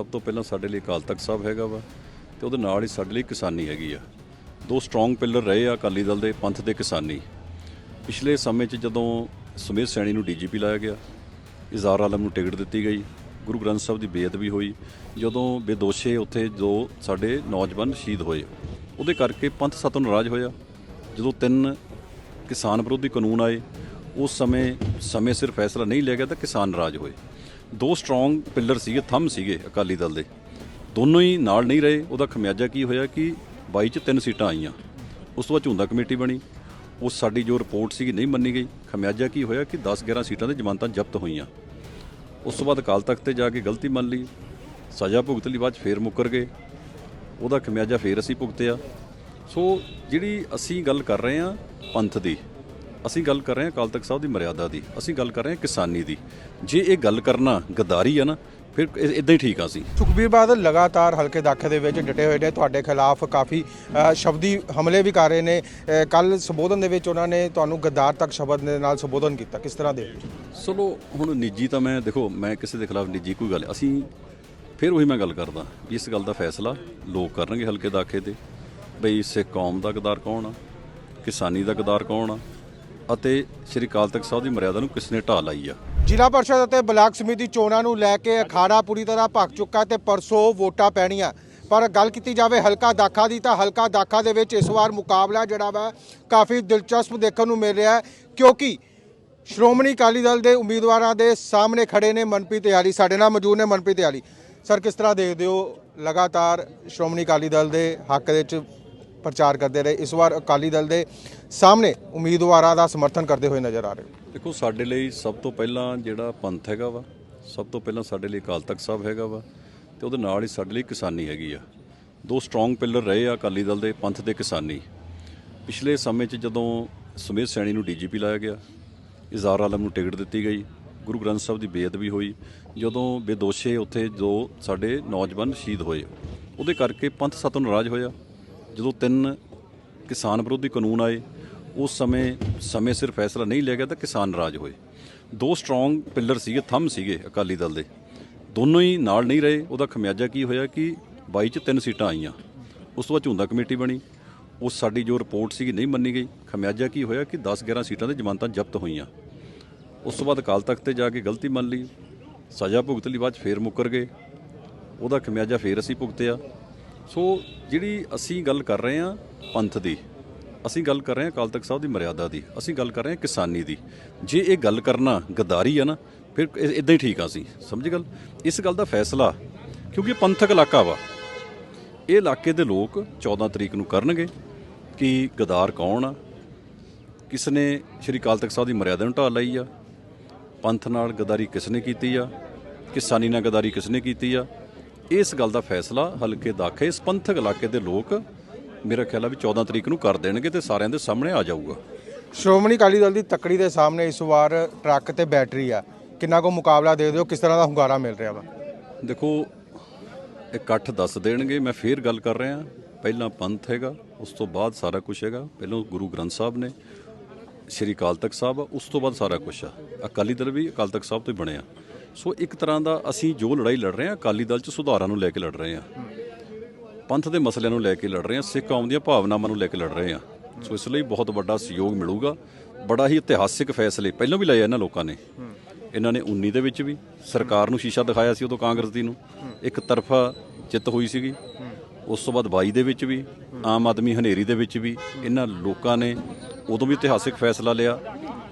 ਸਭ ਤੋਂ ਪਹਿਲਾਂ ਸਾਡੇ ਲਈ ਅਕਾਲ ਤਖਤ ਸਾਹਿਬ ਹੈਗਾ ਵਾ ਤੇ ਉਹਦੇ ਨਾਲ ਹੀ ਸਾਡੇ ਲਈ ਕਿਸਾਨੀ ਹੈਗੀ ਆ। ਦੋ ਸਟਰੋਂਗ ਪਿਲਰ ਰਹੇ ਆ ਅਕਾਲੀ ਦਲ ਦੇ, ਪੰਥ ਦੇ ਕਿਸਾਨੀ। ਪਿਛਲੇ ਸਮੇਂ 'ਚ ਜਦੋਂ ਸੁਮੇਧ ਸੈਣੀ ਨੂੰ ਡੀਜੀਪੀ ਲਾਇਆ ਗਿਆ, ਇਜ਼ਾਰ ਆਲਮ ਨੂੰ ਟਿਕਟ ਦਿੱਤੀ ਗਈ, ਗੁਰੂ ਗ੍ਰੰਥ ਸਾਹਿਬ ਦੀ ਬੇਅਦਬੀ ਹੋਈ, ਜਦੋਂ ਬੇਦੋਸ਼ੇ ਉੱਥੇ ਜੋ ਸਾਡੇ ਨੌਜਵਾਨ ਸ਼ਹੀਦ ਹੋਏ। ਉਹਦੇ ਕਰਕੇ ਪੰਥ ਸਤੋਂ ਨਾਰਾਜ਼ ਹੋਇਆ। ਜਦੋਂ ਤਿੰਨ ਕਿਸਾਨ ਵਿਰੋਧੀ ਕਾਨੂੰਨ ਆਏ, ਉਸ ਸਮੇਂ ਸਮੇਂ ਸਿਰ ਫੈਸਲਾ ਨਹੀਂ ਲਿਆ ਗਿਆ ਤਾਂ ਕਿਸਾਨ ਨਾਰਾਜ਼ ਹੋਏ। ਦੋ ਸਟਰੋਂਗ ਪਿੱਲਰ ਸੀਗੇ ਥੰਮ ਸੀਗੇ ਅਕਾਲੀ ਦਲ ਦੇ। ਦੋਨੋਂ ਹੀ ਨਾਲ ਨਹੀਂ ਰਹੇ, ਉਹਦਾ ਖਮਿਆਜਾ ਕੀ ਹੋਇਆ ਕਿ 22 ਚ ਤਿੰਨ ਸੀਟਾਂ ਆਈਆਂ। ਉਸ ਤੋਂ ਬਾਅਦ ਝੁੰਦਾ ਕਮੇਟੀ ਬਣੀ। ਉਹ ਸਾਡੀ ਜੋ ਰਿਪੋਰਟ ਸੀਗੀ ਨਹੀਂ ਮੰਨੀ ਗਈ। ਖਮਿਆਜਾ ਕੀ ਹੋਇਆ ਕਿ 10 11 ਸੀਟਾਂ ਦੇ ਜ਼ਮਾਨਤਾਂ ਜ਼ਬਤ ਹੋਈਆਂ। ਉਸ ਤੋਂ ਬਾਅਦ ਅਕਾਲ ਤਖਤ ਤੇ ਜਾ ਕੇ ਗਲਤੀ ਮੰਨ ਲਈ। ਸਜ਼ਾ ਭੁਗਤ ਲਈ ਬਾਅਦ 'ਚ ਫੇਰ ਮੁੱਕਰ ਗਏ। ਉਹਦਾ ਖਮਿਆਜਾ ਫੇਰ ਅਸੀਂ ਭੁਗਤਿਆ। ਸੋ ਜਿਹੜੀ ਅਸੀਂ ਗੱਲ ਕਰ ਰਹੇ ਹਾਂ ਪੰਥ ਦੀ ਅਸੀਂ ਗੱਲ ਕਰ ਰਹੇ ਹਾਂ ਅਕਾਲ ਤਖਤ ਸਾਹਿਬ ਦੀ ਮਰਿਆਦਾ ਦੀ ਅਸੀਂ ਗੱਲ ਕਰ ਰਹੇ ਹਾਂ ਕਿਸਾਨੀ ਦੀ। ਜੇ ਇਹ ਗੱਲ ਕਰਨਾ ਗਦਾਰੀ ਆ ਨਾ ਫਿਰ ਇਦਾਂ ਹੀ ਠੀਕ ਆ ਅਸੀਂ। ਸੁਖਬੀਰ ਬਾਦਲ ਲਗਾਤਾਰ ਹਲਕੇ ਦਾਖੇ ਦੇ ਵਿੱਚ ਡਟੇ ਹੋਏ ਨੇ ਤੁਹਾਡੇ ਖਿਲਾਫ ਕਾਫੀ ਸ਼ਬਦੀ ਹਮਲੇ ਵੀ ਕਰ ਰਹੇ ਨੇ। ਕੱਲ ਸੰਬੋਧਨ ਦੇ ਵਿੱਚ ਉਹਨਾਂ ਨੇ ਤੁਹਾਨੂੰ ਗੱਦਾਰ ਤੱਕ ਸ਼ਬਦ ਦੇ ਨਾਲ ਸੰਬੋਧਨ ਕੀਤਾ। ਕਿਸ ਤਰ੍ਹਾਂ ਦੇ? ਚਲੋ ਹੁਣ ਨਿੱਜੀ ਤਾਂ ਮੈਂ ਦੇਖੋ ਮੈਂ ਕਿਸੇ ਦੇ ਖਿਲਾਫ ਨਿੱਜੀ ਕੋਈ ਗੱਲ ਅਸੀਂ ਫਿਰ ਉਹੀ ਮੈਂ ਗੱਲ ਕਰਦਾ ਇਸ ਗੱਲ ਦਾ ਫੈਸਲਾ ਲੋਕ ਕਰਨਗੇ ਹਲਕੇ ਦਾਖੇ ਤੇ। ਬਈ ਸਿੱਖ ਕੌਮ ਦਾ ਗਦਾਰ ਕੌਣ ਆ? ਕਿਸਾਨੀ ਦਾ ਗਦਾਰ ਕੌਣ ਆ? ਅਤੇ ਸ੍ਰੀ ਅਕਾਲ ਤਖਤ ਸਾਹਿਬ ਦੀ ਮਰਿਆਦਾ ਨੂੰ ਕਿਸ ਨੇ ਢਾਹ ਲਾਈ ਆ? ਜ਼ਿਲ੍ਹਾ ਪਰਿਸ਼ਦ ਅਤੇ ਬਲਾਕ ਸਮਿਤੀ ਚੋਣਾਂ ਨੂੰ ਲੈ ਕੇ ਅਖਾੜਾ ਪੂਰੀ ਤਰ੍ਹਾਂ ਭਖ ਚੁੱਕਾ ਤੇ ਪਰਸੋਂ ਵੋਟਾਂ ਪੈਣੀਆਂ। ਪਰ ਗੱਲ ਕੀਤੀ ਜਾਵੇ ਹਲਕਾ ਦਾਖਾ ਦੀ ਤਾਂ ਹਲਕਾ ਦਾਖਾ ਦੇ ਵਿੱਚ ਇਸ ਵਾਰ ਮੁਕਾਬਲਾ ਜਿਹੜਾ ਵਾ ਕਾਫੀ ਦਿਲਚਸਪ ਦੇਖਣ ਨੂੰ ਮਿਲ ਰਿਹਾ ਕਿਉਂਕਿ ਸ਼੍ਰੋਮਣੀ ਅਕਾਲੀ ਦਲ ਦੇ ਉਮੀਦਵਾਰਾਂ ਦੇ ਸਾਹਮਣੇ ਖੜੇ ਨੇ ਮਨਪ੍ਰੀਤ ਤਿਆਰੀ ਸਾਡੇ ਨਾਲ ਮੌਜੂਦ ਨੇ ਮਨਪ੍ਰੀਤ ਤਿਆਰੀ ਸਰ, ਕਿਸ ਤਰ੍ਹਾਂ ਦੇਖਦੇ ਹੋ ਲਗਾਤਾਰ ਸ਼੍ਰੋਮਣੀ ਅਕਾਲੀ ਦਲ ਦੇ ਹੱਕ ਦੇ ਵਿੱਚ ਪ੍ਰਚਾਰ ਕਰਦੇ ਰਹੇ। ਇਸ ਵਾਰ ਅਕਾਲੀ ਦਲ ਦੇ ਸਾਹਮਣੇ ਉਮੀਦਵਾਰਾਂ ਦਾ ਸਮਰਥਨ ਕਰਦੇ ਹੋਏ ਨਜ਼ਰ ਆ ਰਹੇ ਦੇਖੋ, ਸਾਡੇ ਲਈ ਸਭ ਤੋਂ ਪਹਿਲਾਂ ਜਿਹੜਾ ਪੰਥ ਹੈਗਾ ਵਾ, ਸਭ ਤੋਂ ਪਹਿਲਾਂ ਸਾਡੇ ਲਈ ਅਕਾਲ ਤਖਤ ਸਾਹਿਬ ਹੈਗਾ ਵਾ ਤੇ ਉਹਦੇ ਨਾਲ ਹੀ ਸਾਡੇ ਲਈ ਕਿਸਾਨੀ ਹੈਗੀ ਆ। ਦੋ ਸਟਰੋਂਗ ਪਿਲਰ ਰਹੇ ਆ ਅਕਾਲੀ ਦਲ ਦੇ, ਪੰਥ ਦੇ ਕਿਸਾਨੀ। ਪਿਛਲੇ ਸਮੇਂ 'ਚ ਜਦੋਂ ਸੁਮੇਧ ਸੈਣੀ ਨੂੰ ਡੀਜੀਪੀ ਲਾਇਆ ਗਿਆ, ਇਜ਼ਾਰ ਆਲਮ ਨੂੰ ਟਿਕਟ ਦਿੱਤੀ ਗਈ, ਗੁਰੂ ਗ੍ਰੰਥ ਸਾਹਿਬ ਦੀ ਬੇਅਦਬੀ ਹੋਈ, ਜਦੋਂ ਬੇਦੋਸ਼ੇ ਉੱਥੇ ਜੋ ਸਾਡੇ ਨੌਜਵਾਨ ਸ਼ਹੀਦ ਹੋਏ, ਉਹਦੇ ਕਰਕੇ ਪੰਥ ਸਤੋਂ ਨਾਰਾਜ਼ ਹੋਇਆ। ਜਦੋਂ ਤਿੰਨ ਕਿਸਾਨ ਵਿਰੋਧੀ ਕਾਨੂੰਨ ਆਏ, ਉਸ ਸਮੇਂ ਸਮੇਂ ਸਿਰ ਫੈਸਲਾ ਨਹੀਂ ਲਿਆ ਗਿਆ ਤਾਂ ਕਿਸਾਨ ਨਾਰਾਜ਼ ਹੋਏ। ਦੋ ਸਟਰੋਂਗ ਪਿੱਲਰ ਸੀਗੇ, ਥੰਮ ਸੀਗੇ ਅਕਾਲੀ ਦਲ ਦੇ। ਦੋਨੋਂ ਹੀ ਨਾਲ ਨਹੀਂ ਰਹੇ। ਉਹਦਾ ਖਮਿਆਜਾ ਕੀ ਹੋਇਆ ਕਿ 22 ਚ ਤਿੰਨ ਸੀਟਾਂ ਆਈਆਂ। ਉਸ ਤੋਂ ਬਾਅਦ ਝੁੰਦਾ ਕਮੇਟੀ ਬਣੀ। ਉਸ ਸਾਡੀ ਜੋ ਰਿਪੋਰਟ ਸੀਗੀ ਨਹੀਂ ਮੰਨੀ ਗਈ। ਖਮਿਆਜਾ ਕੀ ਹੋਇਆ ਕਿ 10 11 ਸੀਟਾਂ ਦੇ ਜ਼ਮਾਨਤਾਂ ਜ਼ਬਤ ਹੋਈਆਂ। ਉਸ ਤੋਂ ਬਾਅਦ ਅਕਾਲ ਤਖਤ ਤੇ ਜਾ ਕੇ ਗਲਤੀ ਮੰਨ ਲਈ। ਸਜ਼ਾ ਭੁਗਤ ਲਈ ਬਾਅਦ 'ਚ ਫੇਰ ਮੁੱਕਰ ਗਏ। ਉਹਦਾ ਖਮਿਆਜਾ ਫੇਰ ਅਸੀਂ ਭੁਗਤਿਆ। ਸੋ ਜਿਹੜੀ ਅਸੀਂ ਗੱਲ ਕਰ ਰਹੇ ਹਾਂ ਪੰਥ ਦੀ, ਅਸੀਂ ਗੱਲ ਕਰ ਰਹੇ ਹਾਂ ਅਕਾਲ ਤਖਤ ਸਾਹਿਬ ਦੀ ਮਰਿਆਦਾ ਦੀ, ਅਸੀਂ ਗੱਲ ਕਰ ਰਹੇ ਹਾਂ ਕਿਸਾਨੀ ਦੀ। ਜੇ ਇਹ ਗੱਲ ਕਰਨਾ ਗਦਾਰੀ ਆ ਨਾ, ਫਿਰ ਇਦਾਂ ਹੀ ਠੀਕ ਆ ਅਸੀਂ, ਸਮਝ ਗੱਲ? ਇਸ ਗੱਲ ਦਾ ਫੈਸਲਾ ਕਿਉਂਕਿ ਇਹ ਪੰਥਕ ਇਲਾਕਾ ਵਾ। ਇਹ ਇਲਾਕੇ ਦੇ ਲੋਕ 14 ਤਰੀਕ ਨੂੰ ਕਰਨਗੇ ਕਿ ਗਦਾਰ ਕੌਣ ਆ, ਕਿਸ ਨੇ ਸ਼੍ਰੀ ਅਕਾਲ ਤਖਤ ਸਾਹਿਬ ਦੀ ਮਰਿਆਦਾ ਨੂੰ ਢਾਹ ਲਈ ਆ, ਪੰਥ ਨਾਲ ਗਦਾਰੀ ਕਿਸ ਨੇ ਕੀਤੀ ਆ, ਕਿਸਾਨੀ ਨਾਲ ਗਦਾਰੀ ਕਿਸ ਨੇ ਕੀਤੀ ਆ ਇਸ ਗੱਲ ਦਾ ਫੈਸਲਾ ਹਲਕੇ ਦਾਖੇ ਇਸ ਪੰਥਕ ਇਲਾਕੇ ਦੇ ਲੋਕ ਮੇਰਾ ਖਿਆਲ ਆ ਵੀ 14 ਤਰੀਕ ਨੂੰ ਕਰ ਦੇਣਗੇ ਤੇ ਸਾਰਿਆਂ ਦੇ ਸਾਹਮਣੇ ਆ ਜਾਊਗਾ। ਸ਼੍ਰੋਮਣੀ ਅਕਾਲੀ ਦਲ ਦੀ ਤੱਕੜੀ ਦੇ ਸਾਹਮਣੇ ਇਸ ਵਾਰ ਟਰੱਕ ਤੇ ਬੈਟਰੀ ਆ। ਕਿੰਨਾ ਕੋ ਮੁਕਾਬਲਾ ਦੇ ਦਿਓ ਕਿਸ ਤਰ੍ਹਾਂ ਦਾ ਹੁੰਗਾਰਾ ਮਿਲ ਰਿਹਾ ਵਾ? ਦੇਖੋ ਇਕੱਠ ਦੱਸ ਦੇਣਗੇ ਮੈਂ ਫੇਰ ਗੱਲ ਕਰ ਰਿਹਾ ਪਹਿਲਾਂ ਪੰਥ ਹੈਗਾ ਉਸ ਤੋਂ ਬਾਅਦ ਸਾਰਾ ਕੁਝ ਹੈਗਾ। ਪਹਿਲਾਂ ਗੁਰੂ ਗ੍ਰੰਥ ਸਾਹਿਬ ਨੇ ਸ਼੍ਰੀ ਅਕਾਲ ਤਖਤ ਸਾਹਿਬ ਉਸ ਤੋਂ ਬਾਅਦ ਸਾਰਾ ਕੁਝ ਆ। ਅਕਾਲੀ ਦਲ ਵੀ ਅਕਾਲ ਤਖਤ ਸਾਹਿਬ ਤੋਂ ਹੀ ਬਣਿਆ ਸੋ ਇੱਕ ਤਰ੍ਹਾਂ ਦਾ ਅਸੀਂ ਜੋ ਲੜਾਈ ਲੜ ਰਹੇ ਹਾਂ, ਅਕਾਲੀ ਦਲ 'ਚ ਸੁਧਾਰਾਂ ਨੂੰ ਲੈ ਕੇ ਲੜ ਰਹੇ ਹਾਂ। ਪੰਥ ਦੇ ਮਸਲਿਆਂ ਨੂੰ ਲੈ ਕੇ ਲੜ ਰਹੇ ਹਾਂ, ਸਿੱਖ ਕੌਮ ਦੀਆਂ ਭਾਵਨਾਵਾਂ ਨੂੰ ਲੈ ਕੇ ਲੜ ਰਹੇ ਹਾਂ। ਸੋ ਇਸ ਲਈ ਬਹੁਤ ਵੱਡਾ ਸਹਿਯੋਗ ਮਿਲੂਗਾ। ਬੜਾ ਹੀ ਇਤਿਹਾਸਿਕ ਫੈਸਲੇ ਪਹਿਲਾਂ ਵੀ ਲਏ ਇਹਨਾਂ ਲੋਕਾਂ ਨੇ। ਇਹਨਾਂ ਨੇ 19 ਦੇ ਵਿੱਚ ਵੀ ਸਰਕਾਰ ਨੂੰ ਸ਼ੀਸ਼ਾ ਦਿਖਾਇਆ ਸੀ ਉਦੋਂ ਕਾਂਗਰਸ ਦੀ ਨੂੰ। ਇੱਕ ਤਰਫਾ ਜਿੱਤ ਹੋਈ ਸੀਗੀ। ਉਸ ਤੋਂ ਬਾਅਦ 22 ਦੇ ਵਿੱਚ ਵੀ, ਆਮ ਆਦਮੀ ਹਨੇਰੀ ਦੇ ਵਿੱਚ ਵੀ ਇਹਨਾਂ ਲੋਕਾਂ ਨੇ ਉਦੋਂ ਵੀ ਇਤਿਹਾਸਿਕ ਫੈਸਲਾ ਲਿਆ।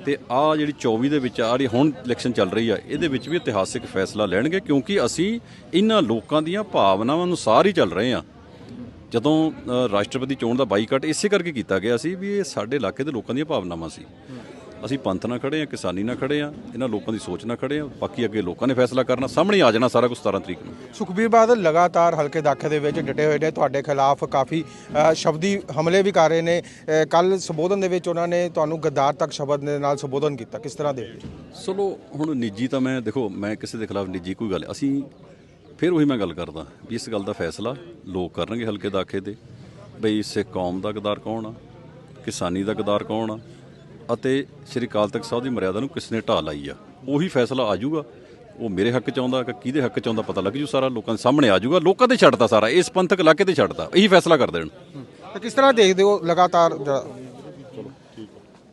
ਤੇ ਆ ਜਿਹੜੀ 24 ਦੇ ਵਿੱਚ ਆ ਜਿਹੜੀ ਹੁਣ ਇਲੈਕਸ਼ਨ ਚੱਲ ਰਹੀ ਆ, ਇਹਦੇ ਵਿੱਚ ਵੀ ਇਤਿਹਾਸਿਕ ਫੈਸਲਾ ਲੈਣਗੇ ਕਿਉਂਕਿ ਅਸੀਂ ਇਹਨਾਂ ਲੋਕਾਂ ਦੀਆਂ ਭਾਵਨਾਵਾਂ ਅਨੁਸਾਰ ਹੀ ਚੱਲ ਰਹੇ ਆ। ਜਦੋਂ ਰਾਸ਼ਟਰਪਤੀ ਚੋਣ ਦਾ ਬਾਈਕਾਟ ਇਸੇ ਕਰਕੇ ਕੀਤਾ ਗਿਆ ਸੀ ਵੀ ਇਹ ਸਾਡੇ ਇਲਾਕੇ ਦੇ ਲੋਕਾਂ ਦੀਆਂ ਭਾਵਨਾਵਾਂ ਸੀ। ਅਸੀਂ ਪੰਥ ਨਾਲ ਖੜੇ ਆ ਕਿਸਾਨੀ ਨਾਲ ਖੜੇ ਆ ਇਹਨਾਂ ਲੋਕਾਂ ਦੀ ਸੋਚ ਨਾਲ ਖੜੇ ਆ ਬਾਕੀ ਅੱਗੇ ਲੋਕਾਂ ਨੇ ਫੈਸਲਾ ਕਰਨਾ ਸਾਹਮਣੇ ਆ ਜਾਣਾ ਸਾਰਾ ਕੁਝ 17 ਤਰੀਕ ਨੂੰ। ਸੁਖਬੀਰ ਬਾਦਲ ਲਗਾਤਾਰ ਹਲਕੇ ਦਾਖੇ ਦੇ ਵਿੱਚ ਡਟੇ ਹੋਏ ਨੇ ਤੁਹਾਡੇ ਖਿਲਾਫ ਕਾਫੀ ਸ਼ਬਦੀ ਹਮਲੇ ਵੀ ਕਰ ਰਹੇ ਨੇ। ਕੱਲ ਸੰਬੋਧਨ ਦੇ ਵਿੱਚ ਉਹਨਾਂ ਨੇ ਤੁਹਾਨੂੰ ਗੱਦਾਰ ਤੱਕ ਸ਼ਬਦ ਦੇ ਨਾਲ ਸੰਬੋਧਨ ਕੀਤਾ ਕਿਸ ਤਰ੍ਹਾਂ ਦੇ? ਚਲੋ ਹੁਣ ਨਿੱਜੀ ਤਾਂ ਮੈਂ ਦੇਖੋ ਮੈਂ ਕਿਸੇ ਦੇ ਖਿਲਾਫ ਨਿੱਜੀ ਕੋਈ ਗੱਲ ਅਸੀਂ ਫਿਰ ਉਹੀ ਮੈਂ ਗੱਲ ਕਰਦਾ ਵੀ ਇਸ ਗੱਲ ਦਾ ਫੈਸਲਾ ਲੋਕ ਕਰਨਗੇ ਹਲਕੇ ਦਾਖੇ ਦੇ ਬਈ ਸਿੱਖ ਕੌਮ ਦਾ ਗਦਾਰ ਕੌਣ ਆ ਕਿਸਾਨੀ ਦਾ ਗਦਾਰ ਕੌਣ ਆ ਅਤੇ ਸ਼੍ਰੀ ਅਕਾਲ ਤਖਤ ਸਾਹਿਬ ਦੀ ਮਰਿਆਦਾ ਨੂੰ ਕਿਸ ਨੇ ਢਾਹ ਲਾਈ ਆ? ਉਹੀ ਫੈਸਲਾ ਆ ਜਾਊਗਾ। ਉਹ ਮੇਰੇ ਹੱਕ ਚ ਆਉਂਦਾ, ਕਿ ਕਿਹਦੇ ਹੱਕ ਚ ਆਉਂਦਾ ਪਤਾ ਲੱਗ ਜੂ ਸਾਰਾ। ਲੋਕਾਂ ਦੇ ਸਾਹਮਣੇ ਆ ਜਾਊਗਾ। ਲੋਕਾਂ ਤੇ ਛੱਡਤਾ ਸਾਰਾ। ਇਸ ਪੰਥਕ ਇਲਾਕੇ ਤੇ ਛੱਡਦਾ ਇਹੀ ਫੈਸਲਾ ਕਰ ਦੇਣ ਤਾਂ ਕਿਸ ਤਰ੍ਹਾਂ ਦੇਖਦੇ ਹੋ ਲਗਾਤਾਰ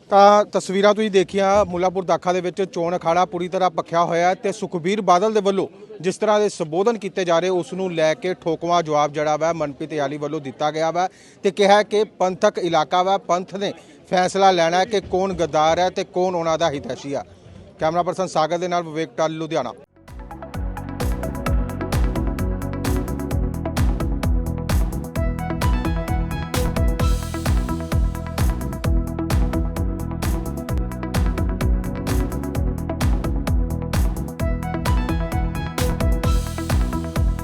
ਤਾਂ ਤਸਵੀਰਾਂ ਤੁਸੀਂ ਦੇਖੀਆਂ, ਮੁਲਾਪੁਰ ਦਾਖਾ ਦੇ ਵਿੱਚ ਚੋਣ ਅਖਾੜਾ ਪੂਰੀ ਤਰ੍ਹਾਂ ਪੱਖਿਆ ਹੋਇਆ ਹੈ ਤੇ ਸੁਖਬੀਰ ਬਾਦਲ ਦੇ ਵੱਲੋਂ ਜਿਸ ਤਰ੍ਹਾਂ ਦੇ ਸੰਬੋਧਨ ਕੀਤੇ ਜਾ ਰਹੇ, ਉਸ ਨੂੰ ਲੈ ਕੇ ਠੋਕਵਾ ਜਵਾਬ ਜਿਹੜਾ ਵਾ ਮਨਪ੍ਰੀਤ ਯਾਲੀ ਵੱਲੋਂ ਦਿੱਤਾ ਗਿਆ ਵਾ ਤੇ ਕਿਹਾ ਕਿ ਪੰਥਕ ਇਲਾਕਾ ਵਾ, ਪੰਥ ਨੇ ਫੈਸਲਾ ਲੈਣਾ ਹੈ ਕਿ ਕੌਣ ਗੱਦਾਰ ਹੈ ਤੇ ਕੌਣ ਉਹਨਾਂ ਦਾ ਹਿਤੈਸ਼ੀ ਆ। ਕੈਮਰਾ ਪਰਸਨ ਸਾਗਰ ਦੇ ਨਾਲ ਵਿਵੇਕ ਟਾਲ, ਲੁਧਿਆਣਾ।